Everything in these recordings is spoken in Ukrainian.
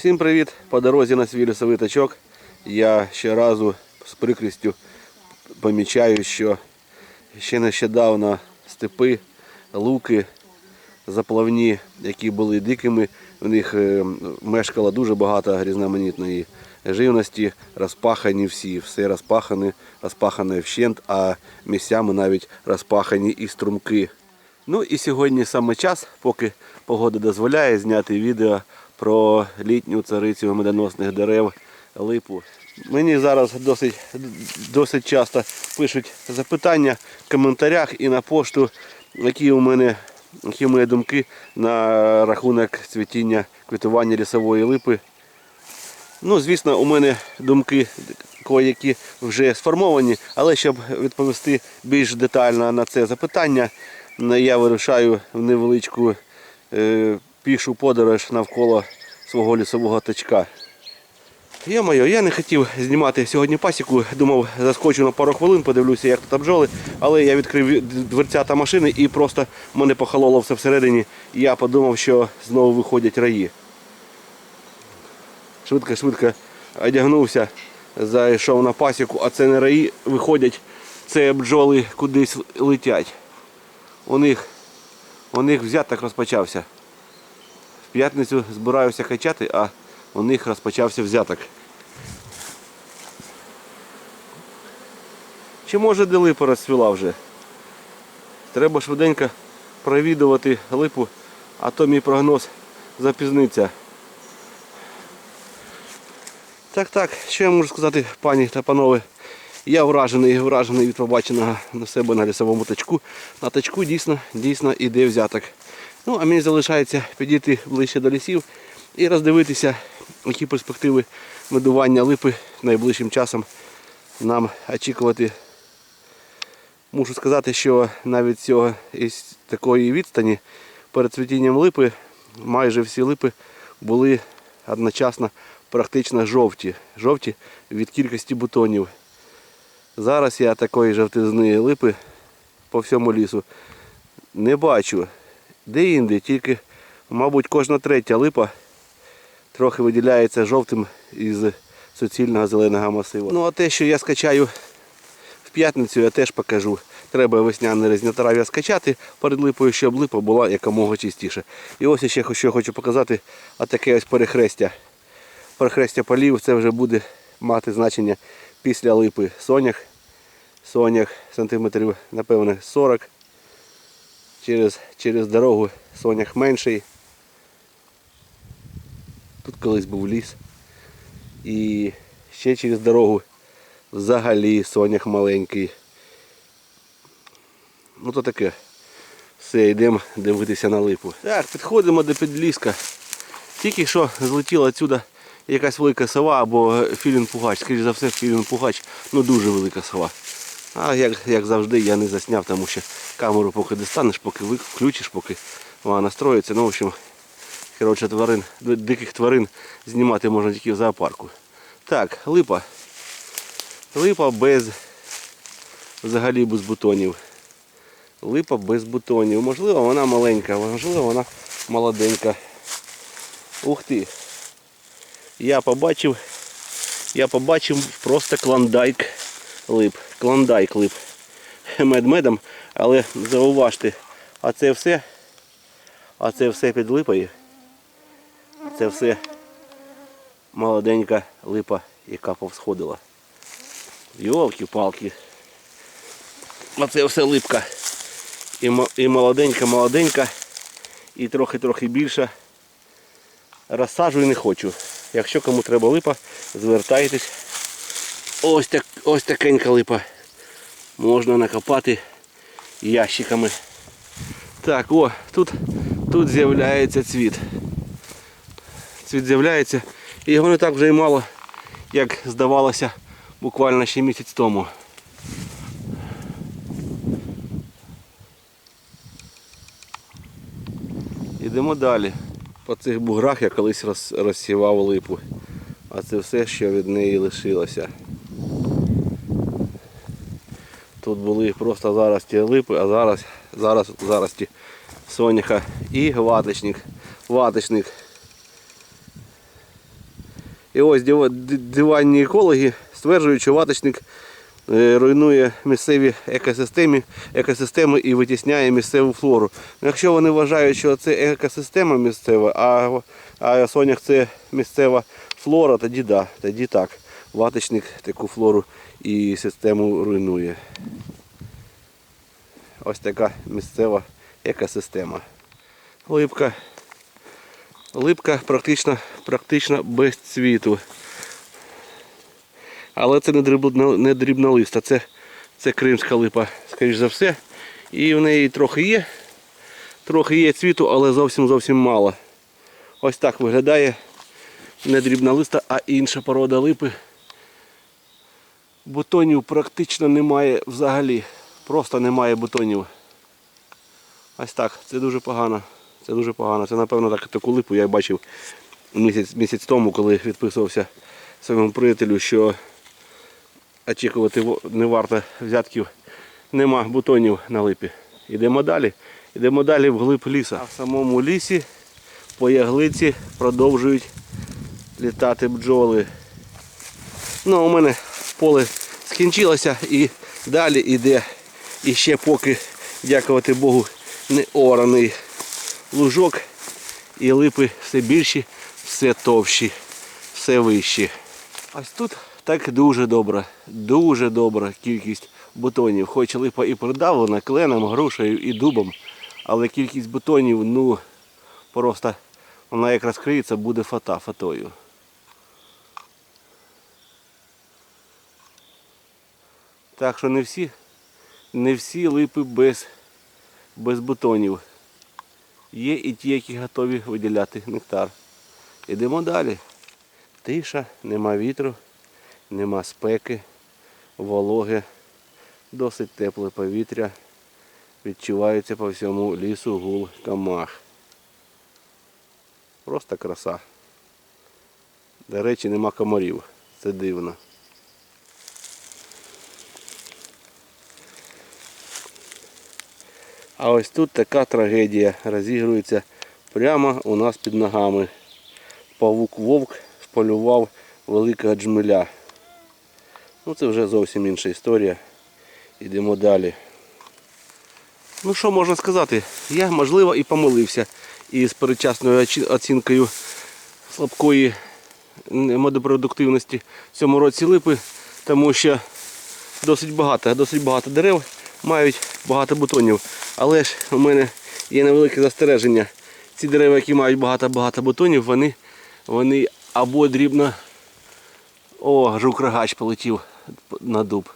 Всім привіт! По дорозі на свій лісовий тачок. Я ще разу з прикрістю помічаю, що ще нещодавно степи, луки, заплавні, які були дикими, в них е, мешкало дуже багато різноманітної живності, розпахані всі, все розпахане, розпахане вщент, а місцями навіть розпахані і струмки. Ну і сьогодні саме час, поки погода дозволяє, зняти відео про літню царицю медоносних дерев липу. Мені зараз досить, досить часто пишуть запитання в коментарях і на пошту, які у мене які мене думки на рахунок цвітіння квітування лісової липи. Ну, звісно, у мене думки кої-які вже сформовані, але щоб відповісти більш детально на це запитання, я вирушаю в невеличку е, пішу подорож навколо свого лісового тачка. Йо-моє, я не хотів знімати сьогодні пасіку, думав, заскочу на пару хвилин, подивлюся, як тут бджоли, але я відкрив дверцята машини і просто мене похололо все всередині. І я подумав, що знову виходять раї. Швидко-швидко одягнувся, зайшов на пасіку, а це не раї виходять, це бджоли кудись летять. У них, у них взяток розпочався. П'ятницю збираюся качати, а у них розпочався взяток. Чи може де липа розцвіла вже? Треба швиденько провідувати липу, а то мій прогноз запізниться. Так, так, що я можу сказати, пані та панове. Я вражений, вражений від побаченого на себе на лісовому тачку. На тачку дійсно, дійсно іде взяток. Ну, а мені залишається підійти ближче до лісів і роздивитися, які перспективи медування липи найближчим часом нам очікувати. Мушу сказати, що навіть цього із такої відстані перед цвітінням липи майже всі липи були одночасно практично жовті. Жовті від кількості бутонів. Зараз я такої жовтизни липи по всьому лісу не бачу. Де-інде, тільки, мабуть, кожна третя липа трохи виділяється жовтим із суцільного зеленого масиву. Ну а те, що я скачаю в п'ятницю, я теж покажу. Треба весняне різнотрав'я скачати перед липою, щоб липа була якомога чистіше. І ось ще що хочу показати, отаке ось перехрестя. Перехрестя полів це вже буде мати значення після липи. Сонях, сонях сантиметрів, напевне, 40. Через, через дорогу сонях менший. Тут колись був ліс. І ще через дорогу взагалі сонях маленький. Ну то таке. Все, йдемо дивитися на липу. Так, підходимо до підліска. Тільки що злетіла отсюда якась велика сова або філін-пугач. Скоріше за все, філін-пугач, ну дуже велика сова. А як, як завжди я не засняв, тому що камеру поки достанеш, поки включиш, поки вона настроїться. Ну, в общем, коротше, тварин, диких тварин знімати можна тільки в зоопарку. Так, липа. Липа без взагалі без бутонів. Липа без бутонів. Можливо, вона маленька, можливо, вона молоденька. Ух ти. Я побачив, я побачив просто клондайк лип. Клондайк лип. Мед-медом, але зауважте, а це все, а це все під липою. Це все молоденька липа, яка повсходила. Йолки-палки. Оце все липка. І, і молоденька, молоденька, і трохи-трохи більша. Розсаджую не хочу. Якщо кому треба липа, звертайтесь. Ось так, ось такенька липа. Можна накопати ящиками. Так, о, тут, тут з'являється цвіт. Цвіт з'являється. І його не так вже й мало, як здавалося буквально ще місяць тому. Йдемо далі. По цих буграх я колись розсівав липу. А це все, що від неї лишилося. Тут були просто зарості липи, а зараз, зараз зарості соняха і ваточник. Ваточник. І ось дива- диванні екологи стверджують, що ваточник е, руйнує місцеві екосистеми, екосистеми і витісняє місцеву флору. Ну, Якщо вони вважають, що це екосистема місцева, а, а сонях це місцева флора, тоді да, тоді так. Ваточник таку флору і систему руйнує. Ось така місцева екосистема. Липка. Липка практично, практично без цвіту. Але це не дрібна, не дрібна листа, це, це кримська липа, скоріш за все. І в неї трохи є. Трохи є цвіту, але зовсім зовсім мало. Ось так виглядає не дрібна листа, а інша порода липи. Бутонів практично немає взагалі. Просто немає бутонів. Ось так, це дуже погано. Це дуже погано. Це напевно так, таку липу я бачив місяць, місяць тому, коли відписувався своєму приятелю, що очікувати не варто взятків. Нема бутонів на липі. Йдемо далі. Йдемо далі вглиб лісу. А в самому лісі по яглиці продовжують літати бджоли. Ну, у мене поле скінчилося і далі йде і ще поки, дякувати Богу, не ораний лужок і липи все більші, все товщі, все вищі. Ось тут так дуже добра, дуже добра кількість бутонів. Хоч липа і придавлена кленом, грушею і дубом, але кількість бутонів, ну, просто вона як розкриється, буде фата фатою. Так що не всі, не всі липи без, без бутонів. Є і ті, які готові виділяти нектар. Ідемо далі. Тиша, нема вітру, нема спеки, вологи, досить тепле повітря. Відчувається по всьому лісу гул камах. Просто краса. До речі, нема комарів. Це дивно. А ось тут така трагедія розігрується прямо у нас під ногами. Павук вовк вполював великого джмеля. Ну це вже зовсім інша історія. Йдемо далі. Ну що можна сказати? Я можливо і помилився із передчасною оцінкою слабкої медопродуктивності в цьому році липи, тому що досить багато, досить багато дерев мають багато бутонів. Але ж у мене є невелике застереження. Ці дерева, які мають багато-багато бутонів, вони, вони або дрібно. О, жук-рогач полетів на дуб.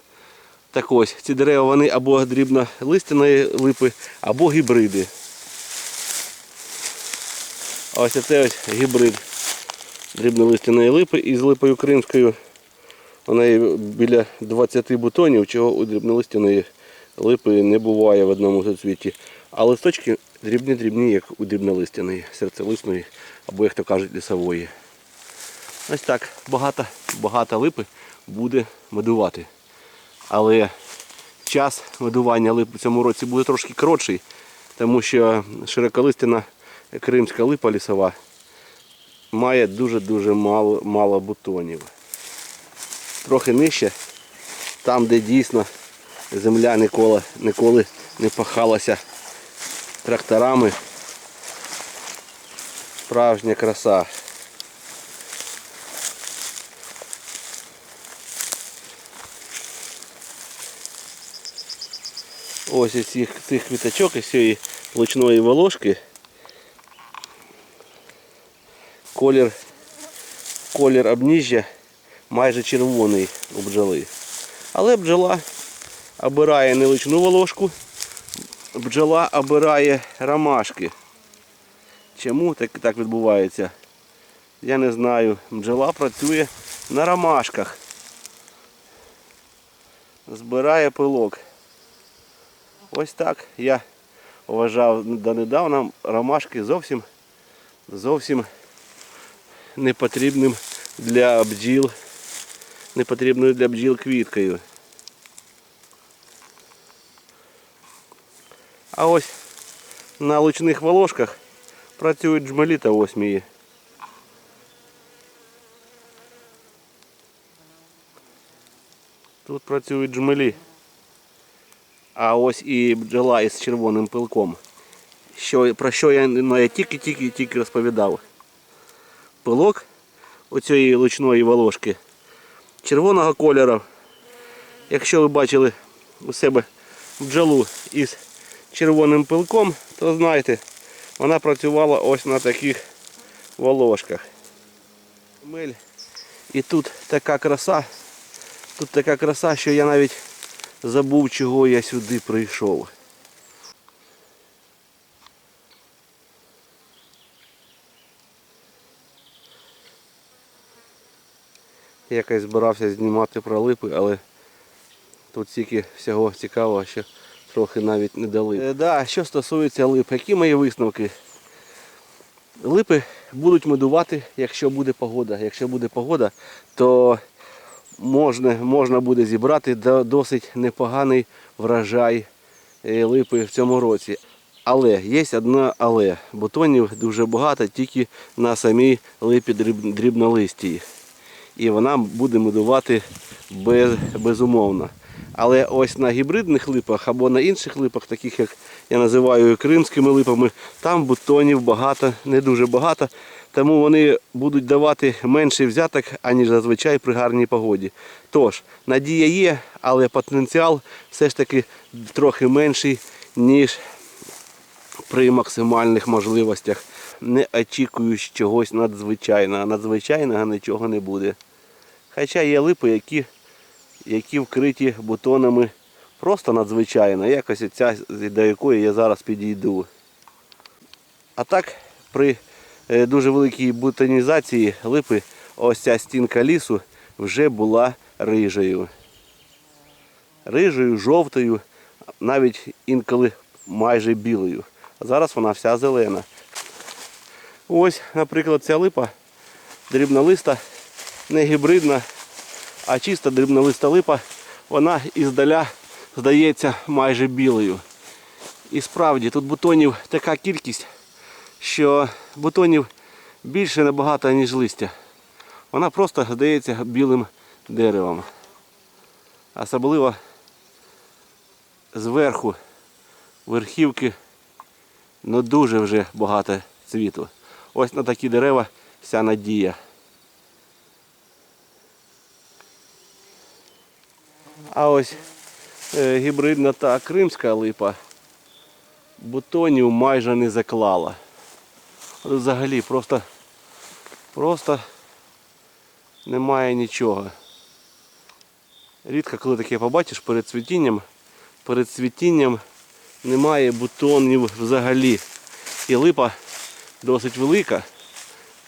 Так ось, ці дерева вони або дрібно листяної липи, або гібриди. Ось це ось гібрид дрібнолистяної липи із липою кримською. У неї біля 20 бутонів, чого у дрібнолистяної липи не буває в одному зацвіті. А листочки дрібні-дрібні, як у дрібнолистяної, серцелисної, або, як то кажуть, лісової. Ось так, багато, багато липи буде медувати. Але час медування лип у цьому році буде трошки коротший, тому що широколистяна кримська липа лісова має дуже-дуже мало, мало бутонів. Трохи нижче, там, де дійсно земля ніколи, ніколи не пахалася тракторами. Справжня краса. Ось із цих, цих квіточок, із цієї лучної волошки. Колір, колір обніжжя майже червоний у бджоли. Але бджола обирає не личну волошку, бджола обирає ромашки. Чому так, так відбувається? Я не знаю. Бджола працює на ромашках. Збирає пилок. Ось так я вважав донедавна ромашки зовсім зовсім непотрібним для бджіл, непотрібною для бджіл квіткою. А ось на лучних волошках працюють джмелі та осмії. Тут працюють джмелі. А ось і бджола із червоним пилком. Що, Про що я ну, я тільки-тільки-тільки розповідав. Пилок оцієї лучної волошки червоного кольору. Якщо ви бачили у себе бджолу із червоним пилком, то знайте, вона працювала ось на таких волошках. Мель. І тут така краса, тут така краса, що я навіть забув, чого я сюди прийшов. Якось збирався знімати про липи, але тут стільки всього цікавого, що трохи навіть не дали. Е, да, що стосується лип, які мої висновки? Липи будуть медувати, якщо буде погода. Якщо буде погода, то можна, можна буде зібрати досить непоганий врожай е, липи в цьому році. Але є одне але. Бутонів дуже багато тільки на самій липі дріб- дрібнолистій. І вона буде медувати без, безумовно. Але ось на гібридних липах або на інших липах, таких як я називаю кримськими липами, там бутонів багато, не дуже багато, тому вони будуть давати менший взяток, аніж зазвичай при гарній погоді. Тож, надія є, але потенціал все ж таки трохи менший, ніж при максимальних можливостях. Не очікую чогось надзвичайного. Надзвичайного нічого не буде. Хоча є липи, які, які вкриті бутонами просто надзвичайно. Якось ця, до якої я зараз підійду. А так, при е, дуже великій бутонізації липи, ось ця стінка лісу вже була рижею. Рижею, жовтою, навіть інколи майже білою. А зараз вона вся зелена. Ось, наприклад, ця липа дрібнолиста, не гібридна, а чиста дрібнолиста липа, вона іздаля здається майже білою. І справді тут бутонів така кількість, що бутонів більше набагато, ніж листя. Вона просто здається білим деревом. Особливо зверху верхівки ну дуже вже багато цвіту. Ось на такі дерева вся надія. А ось е, гібридна та кримська липа бутонів майже не заклала. Взагалі просто, просто немає нічого. Рідко коли таке побачиш перед цвітінням, перед цвітінням немає бутонів взагалі. І липа досить велика.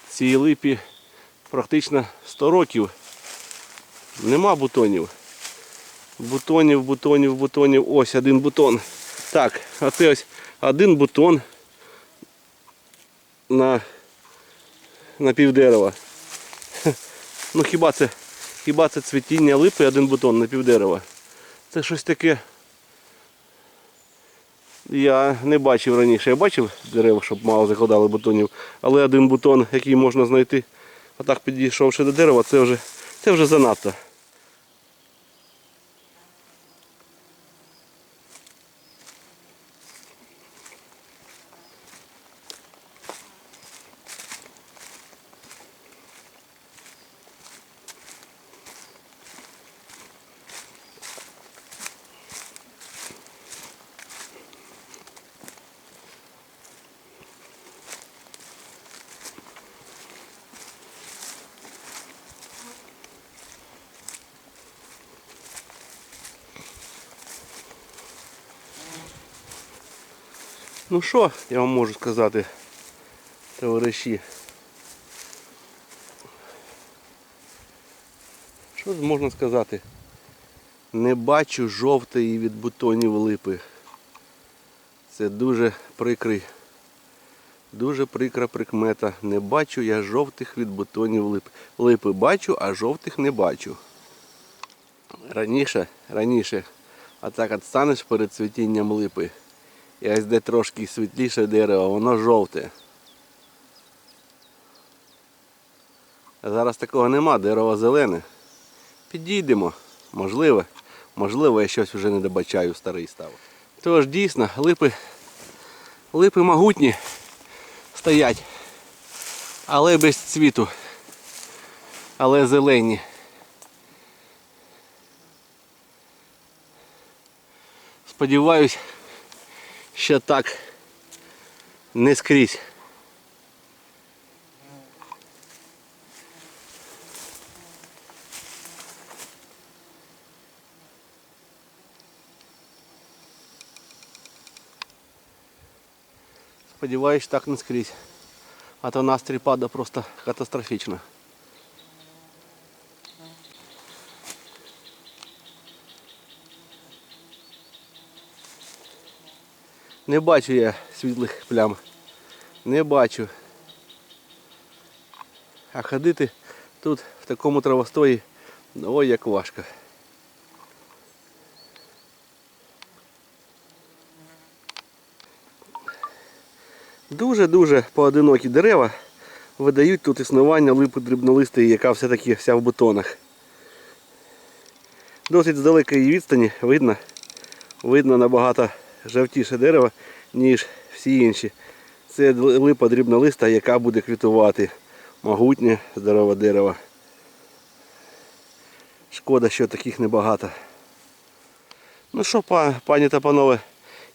Цій липі практично 100 років. Нема бутонів. Бутонів, бутонів, бутонів. Ось один бутон. Так, а це ось один бутон на, на півдерева. Ну хіба це, хіба це цвітіння липи один бутон на півдерева? Це щось таке. Я не бачив раніше. Я бачив дерева, щоб мало закладали бутонів, але один бутон, який можна знайти, отак підійшовши до дерева, це вже, це вже занадто. Ну що я вам можу сказати, товариші? Що можна сказати? Не бачу жовтої від бутонів липи. Це дуже прикрий, дуже прикра прикмета. Не бачу я жовтих від бутонів липи. Липи бачу, а жовтих не бачу. Раніше, раніше, а так от станеш перед цвітінням липи. І ось де трошки світліше дерево, воно жовте. Зараз такого нема, дерево зелене. Підійдемо. Можливо, можливо, я щось вже не добачаю, старий став. Тож дійсно, липи, липи могутні стоять, але без цвіту, але зелені. Сподіваюсь, що так не скрізь. Сподіваюсь, так не скрізь. А то настрій падає просто катастрофічно. Не бачу я світлих плям. Не бачу. А ходити тут в такому травостої, ой як важко. Дуже-дуже поодинокі дерева видають тут існування липи дрібнолистої, яка все-таки вся в бутонах. Досить з далекої відстані видно, видно набагато жовтіше дерево, ніж всі інші. Це липа дрібнолиста, яка буде квітувати. Могутнє здорове дерево. Шкода, що таких небагато. Ну що, пані та панове,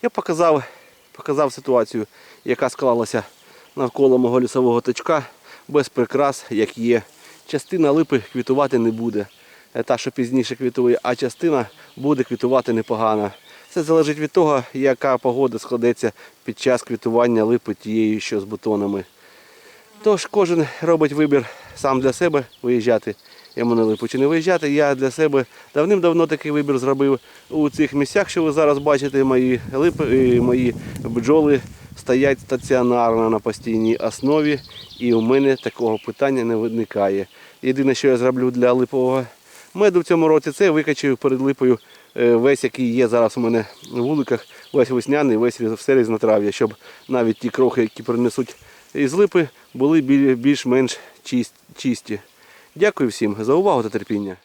я показав, показав ситуацію, яка склалася навколо мого лісового точка, без прикрас, як є. Частина липи квітувати не буде. Та, що пізніше квітує, а частина буде квітувати непогано. Це залежить від того, яка погода складеться під час квітування липи тією, що з бутонами. Тож кожен робить вибір сам для себе виїжджати йому на липу чи не виїжджати. Я для себе давним-давно такий вибір зробив у цих місцях, що ви зараз бачите, мої липи, мої бджоли стоять стаціонарно на постійній основі, і у мене такого питання не виникає. Єдине, що я зроблю для липового меду в цьому році, це викачаю перед липою е, весь, який є зараз у мене в вуликах, весь весняний, весь все різнотрав'я, щоб навіть ті крохи, які принесуть із липи, були більш-менш чисті. Дякую всім за увагу та терпіння.